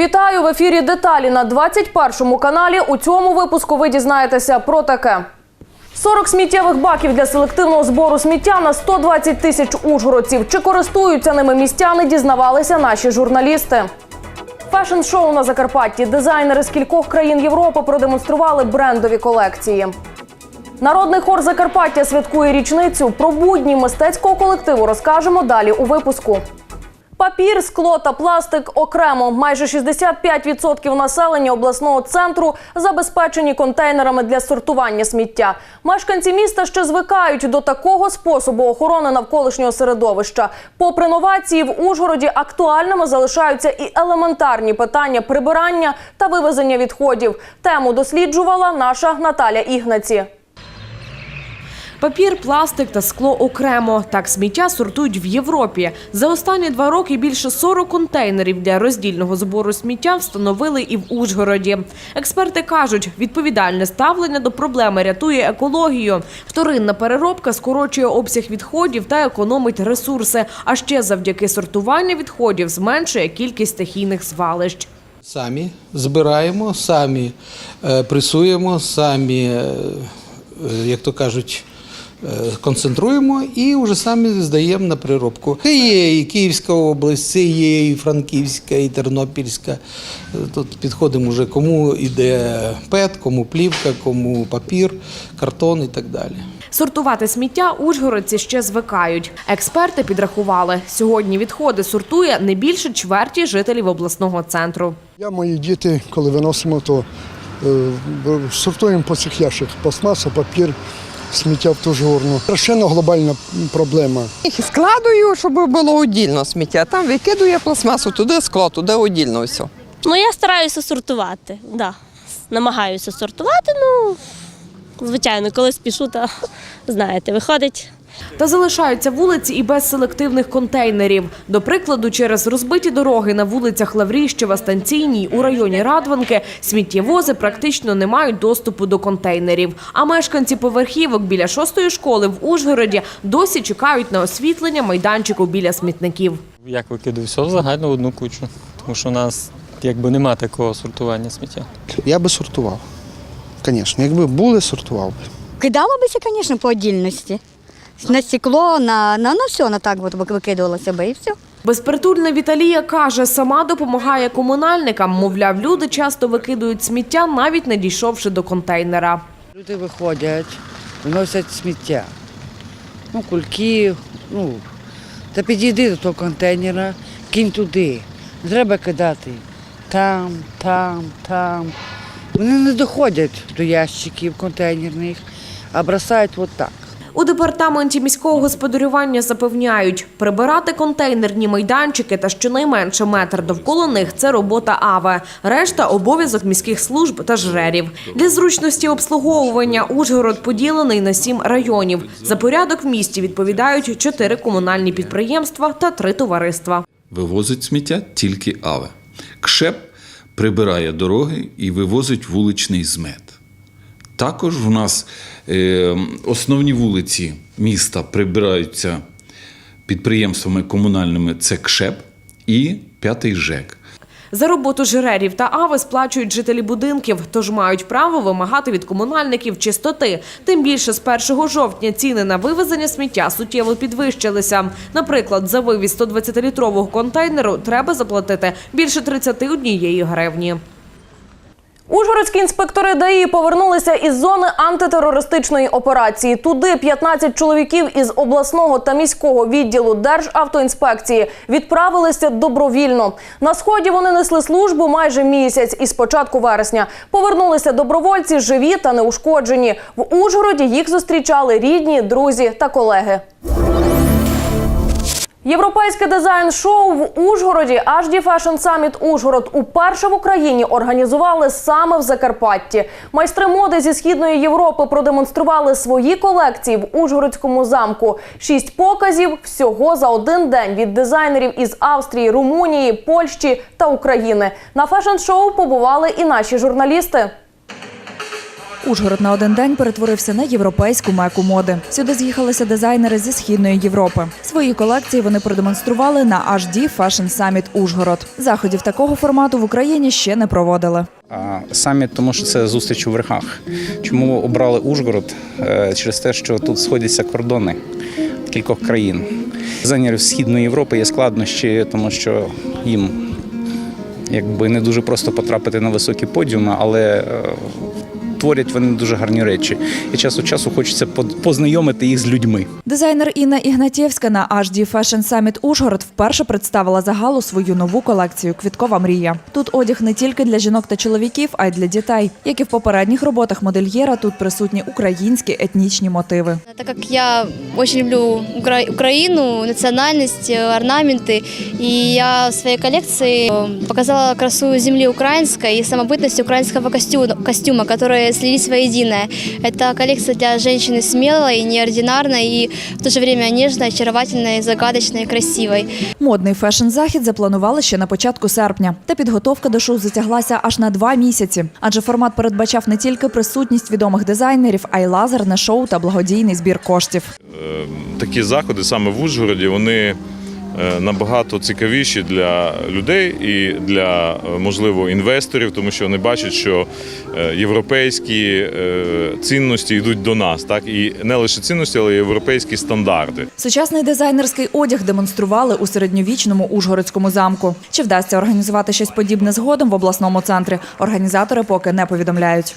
Вітаю в ефірі деталі на 21 каналі. У цьому випуску ви дізнаєтеся про таке. 40 сміттєвих баків для селективного збору сміття на 120 тисяч ужгородців. Чи користуються ними містяни, дізнавалися наші журналісти. Фешн-шоу на Закарпатті. Дизайнери з кількох країн Європи продемонстрували брендові колекції. Народний хор Закарпаття святкує річницю. Про будні мистецького колективу розкажемо далі у випуску. Папір, скло та пластик окремо. Майже 65% населення обласного центру забезпечені контейнерами для сортування сміття. Мешканці міста ще звикають до такого способу охорони навколишнього середовища. Попри новації, в Ужгороді актуальними залишаються і елементарні питання прибирання та вивезення відходів. Тему досліджувала наша Наталя Ігнаці. Папір, пластик та скло окремо. Так сміття сортують в Європі. За останні два роки більше 40 контейнерів для роздільного збору сміття встановили і в Ужгороді. Експерти кажуть, відповідальне ставлення до проблеми рятує екологію. Вторинна переробка скорочує обсяг відходів та економить ресурси. А ще завдяки сортуванню відходів зменшує кількість стихійних звалищ. Самі збираємо, самі е, пресуємо, самі, е, е, як то кажуть, концентруємо і вже самі здаємо на переробку. Це є і Київська область, це є і Франківська, і Тернопільська. Е, Тут підходимо вже кому йде ПЕТ, кому плівка, кому папір, картон і так далі. Сортувати сміття ужгородці ще звикають. Експерти підрахували, сьогодні відходи сортує не більше чверті жителів обласного центру. Я, мої діти, коли виносимо, то е, сортуємо по цих ящиках. Пластмаса, папір, сміття в ту ж горну. Страшенно глобальна проблема. Їх складую, щоб було одільно сміття. Там викидує пластмасу, туди скло, туди одільно все. Ну, я стараюся сортувати, да. намагаюся сортувати. Ну, звичайно, коли спішу, то знаєте, виходить. Та залишаються вулиці і без селективних контейнерів. До прикладу, через розбиті дороги на вулицях Лавріщева, Станційній у районі Радванки сміттєвози практично не мають доступу до контейнерів. А мешканці поверхівок біля шостої школи в Ужгороді досі чекають на освітлення майданчику біля смітників. Як викидаю все в одну кучу, тому що у нас якби нема такого сортування сміття. Я би сортував. Звісно, якби були, сортував би. Кидало би це, звісно, по отдільності. На стекло, на, на, на все, на так от викидувалося би і все. Безпритульна Віталія каже, сама допомагає комунальникам. Мовляв, люди часто викидують сміття, навіть не дійшовши до контейнера. Люди виходять, виносять сміття. Ну, кульки, ну, та підійди до того контейнера, кинь туди. Не треба кидати там, там, там. Вони не доходять до ящиків контейнерних, а бросають от так. У департаменті міського господарювання запевняють, прибирати контейнерні майданчики та щонайменше метр довкола них це робота АВЕ. Решта обов'язок міських служб та жрерів. Для зручності обслуговування Ужгород поділений на сім районів. За порядок в місті відповідають чотири комунальні підприємства та три товариства. Вивозить сміття тільки АВЕ. КШЕП прибирає дороги і вивозить вуличний змет. Також в нас е, основні вулиці міста прибираються підприємствами комунальними це КШЕП і п'ятий ЖЕК. За роботу жрерів та АВЕ сплачують жителі будинків, тож мають право вимагати від комунальників чистоти. Тим більше з 1 жовтня ціни на вивезення сміття суттєво підвищилися. Наприклад, за вивіз 120-літрового контейнеру треба заплатити більше 31 гривні. Ужгородські інспектори ДАІ повернулися із зони антитерористичної операції. Туди 15 чоловіків із обласного та міського відділу Державтоінспекції відправилися добровільно. На сході вони несли службу майже місяць і з початку вересня. Повернулися добровольці живі та неушкоджені. В Ужгороді їх зустрічали рідні, друзі та колеги. Європейське дизайн-шоу в Ужгороді HD Fashion Summit Ужгород уперше в Україні організували саме в Закарпатті. Майстри моди зі східної Європи продемонстрували свої колекції в Ужгородському замку. Шість показів всього за один день від дизайнерів із Австрії, Румунії, Польщі та України. На фешн-шоу побували і наші журналісти. Ужгород на один день перетворився на європейську меку моди. Сюди з'їхалися дизайнери зі східної Європи. Свої колекції вони продемонстрували на HD Fashion Summit Ужгород. Заходів такого формату в Україні ще не проводили. Саміт, тому що це зустріч у верхах. Чому обрали Ужгород? Е, Через те, що тут сходяться кордони кількох країн. Дизайнерів Східної Європи є складнощі, тому що їм якби не дуже просто потрапити на високі подіуми, але е, творять вони дуже гарні речі. І час від часу хочеться по- познайомити їх з людьми. Дизайнер Інна Ігнатєвська на HD Fashion Summit Ужгород вперше представила загалу свою нову колекцію Квіткова мрія. Тут одяг не тільки для жінок та чоловіків, а й для дітей. Як і в попередніх роботах модельєра, тут присутні українські етнічні мотиви. Так как я очень люблю Укра- Украину, национальность, э, орнаменты, и я в своей коллекции э, показала красу земли украинской и самобытность украинского костюма, костюма которые слились воедино. Это коллекция для женщины смелой, неординарной и в то же время нежной, очаровательной, загадочной и красивой. Модний фешн-захід запланували ще на початку серпня. Та підготовка до шоу затяглася аж на два місяці. Адже формат передбачав не тільки присутність відомих дизайнерів, а й лазерне шоу та благодійний збір коштів. такі заходи саме в Ужгороді вони е, набагато цікавіші для людей і для е, можливо інвесторів, тому що вони бачать, що е, європейські е, цінності йдуть до нас, так і не лише цінності, але й європейські стандарти. Сучасний дизайнерський одяг демонстрували у середньовічному Ужгородському замку. Чи вдасться організувати щось подібне згодом в обласному центрі? Організатори поки не повідомляють.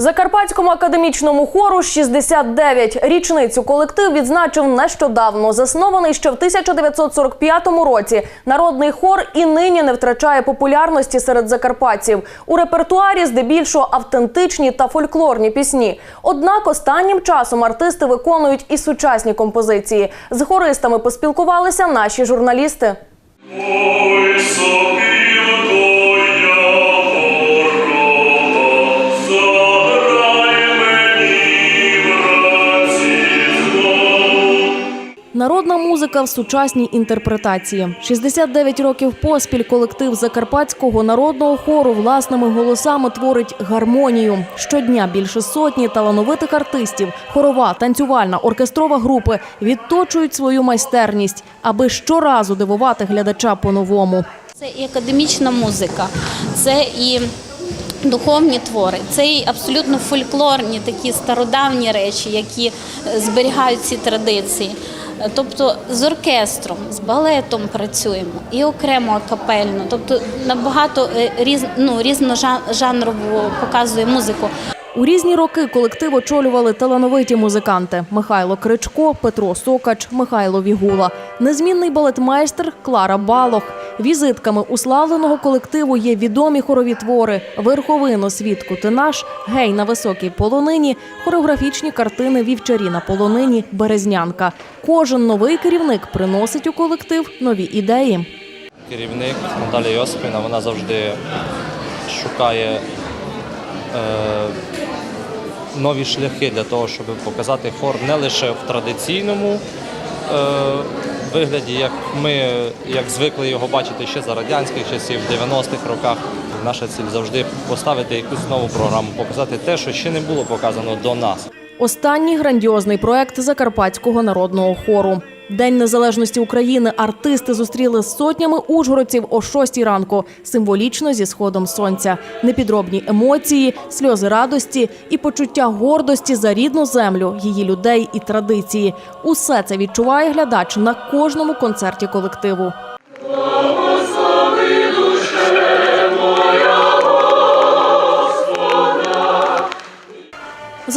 Закарпатському академічному хору 69. Річницю колектив відзначив нещодавно. Заснований ще в 1945 році. Народний хор і нині не втрачає популярності серед закарпатців. У репертуарі здебільшого автентичні та фольклорні пісні. Однак останнім часом артисти виконують і сучасні композиції. З хористами поспілкувалися наші журналісти. Народна музика в сучасній інтерпретації. 69 років поспіль колектив Закарпатського народного хору власними голосами творить гармонію. Щодня більше сотні талановитих артистів, хорова, танцювальна, оркестрова групи відточують свою майстерність, аби щоразу дивувати глядача по-новому. Це і академічна музика, це і духовні твори, це і абсолютно фольклорні такі стародавні речі, які е, зберігають ці традиції. Тобто з оркестром, з балетом працюємо і окремо капельно, тобто набагато е, різ, ну, різножанрову показує музику. У різні роки колектив очолювали талановиті музиканти Михайло Кричко, Петро Сокач, Михайло Вігула, незмінний балетмейстер Клара Балох. Візитками уславленого колективу є відомі хорові твори Верховино свідку ти наш, Гей на високій полонині, хореографічні картини Вівчарі на полонині, Березнянка. Кожен новий керівник приносить у колектив нові ідеї. Керівник Наталія Йосипівна, вона завжди шукає е, нові шляхи для того, щоб показати хор не лише в традиційному е, вигляді, як ми як звикли його бачити ще за радянських часів, в 90-х роках. Наша ціль завжди поставити якусь нову програму, показати те, що ще не було показано до нас. Останній грандіозний проект Закарпатського народного хору. День незалежності України артисти зустріли з сотнями ужгородців о 6 ранку, символічно зі сходом сонця. Непідробні емоції, сльози радості і почуття гордості за рідну землю, її людей і традиції. Усе це відчуває глядач на кожному концерті колективу.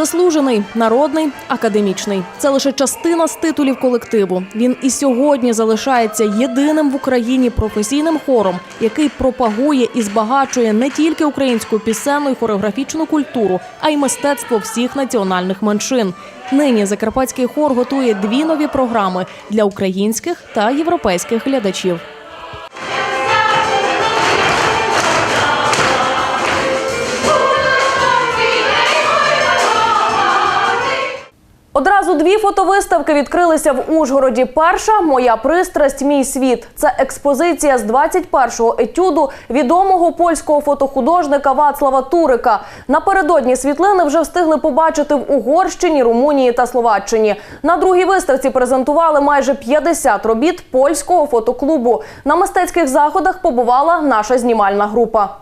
Заслужений, народний, академічний це лише частина з титулів колективу. Він і сьогодні залишається єдиним в Україні професійним хором, який пропагує і збагачує не тільки українську пісенну і хореографічну культуру, а й мистецтво всіх національних меншин. Нині закарпатський хор готує дві нові програми для українських та європейських глядачів. Одразу дві фотовиставки відкрилися в Ужгороді. Перша моя пристрасть, мій світ. Це експозиція з 21-го етюду відомого польського фотохудожника Вацлава Турика. Напередодні світлини вже встигли побачити в Угорщині, Румунії та Словаччині. На другій виставці презентували майже 50 робіт польського фотоклубу. На мистецьких заходах побувала наша знімальна група.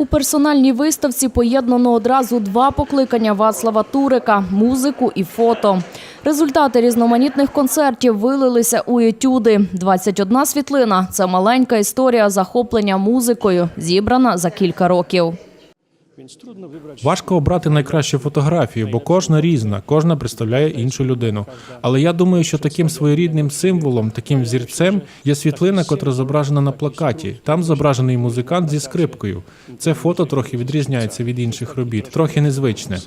У персональній виставці поєднано одразу два покликання Вацлава Турика – музику і фото. Результати різноманітних концертів вилилися у етюди. 21 світлина – це маленька історія захоплення музикою, зібрана за кілька років. Важко обрати найкращу фотографію, бо кожна різна, кожна представляє іншу людину. Але я думаю, що таким своєрідним символом, таким взірцем є світлина, котра зображена на плакаті. Там зображений музикант зі скрипкою. Це фото трохи відрізняється від інших робіт, трохи незвичне.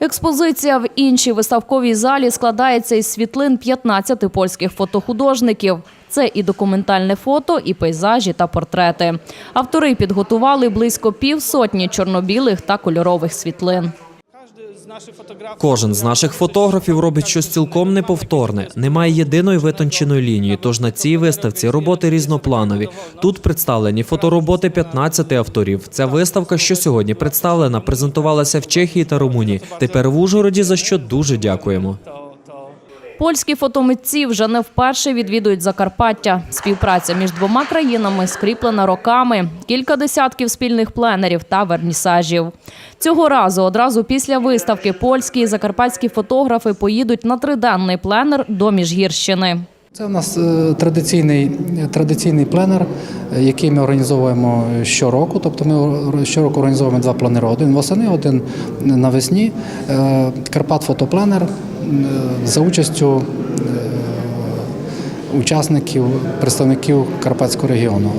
Експозиція в іншій виставковій залі складається із світлин 15 польських фотохудожників. Це і документальне фото, і пейзажі та портрети. Автори підготували близько півсотні чорно-білих та кольорових світлин. Кожен з наших фотографів робить щось цілком неповторне. Немає єдиної витонченої лінії. Тож на цій виставці роботи різнопланові. Тут представлені фотороботи 15 авторів. Ця виставка, що сьогодні представлена, презентувалася в Чехії та Румунії. Тепер в Ужгороді за що дуже дякуємо. Польські фотомитці вже не вперше відвідують Закарпаття. Співпраця між двома країнами скріплена роками, кілька десятків спільних пленерів та вернісажів. Цього разу одразу після виставки польські і закарпатські фотографи поїдуть на триденний пленер до Міжгірщини. Це у нас е, традиційний, традиційний пленер, е, який ми організовуємо щороку. Тобто ми щороку організовуємо два пленери: один восени, один навесні. Е, Карпат фотопленер е, за участю е, учасників, представників Карпатського регіону.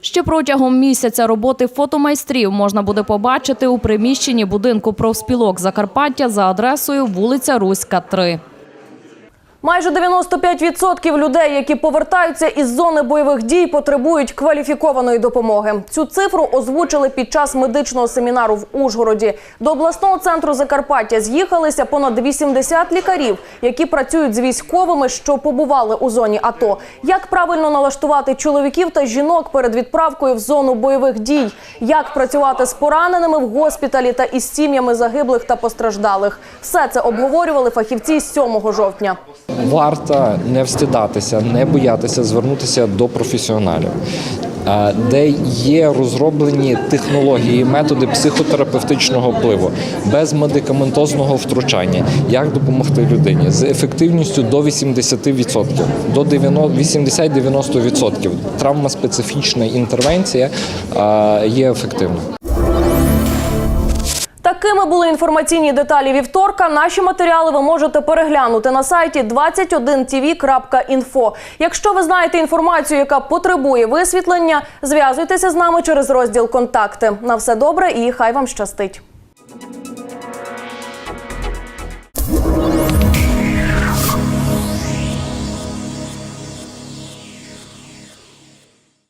Ще протягом місяця роботи фотомайстрів можна буде побачити у приміщенні будинку профспілок Закарпаття за адресою вулиця Руська, 3. Майже 95% людей, які повертаються із зони бойових дій, потребують кваліфікованої допомоги. Цю цифру озвучили під час медичного семінару в Ужгороді. До обласного центру Закарпаття з'їхалися понад 80 лікарів, які працюють з військовими, що побували у зоні АТО. Як правильно налаштувати чоловіків та жінок перед відправкою в зону бойових дій? Як працювати з пораненими в госпіталі та із сім'ями загиблих та постраждалих? Все це обговорювали фахівці 7 жовтня. Варто не встидатися, не боятися звернутися до професіоналів, де є розроблені технології, методи психотерапевтичного впливу без медикаментозного втручання, як допомогти людині з ефективністю до 80%, до 80-90%. Травмоспецифічна інтервенція е, є ефективною. Такими були інформаційні деталі вівторка. Наші матеріали ви можете переглянути на сайті 21tv.info. Якщо ви знаєте інформацію, яка потребує висвітлення, зв'язуйтеся з нами через розділ Контакти. На все добре і хай вам щастить.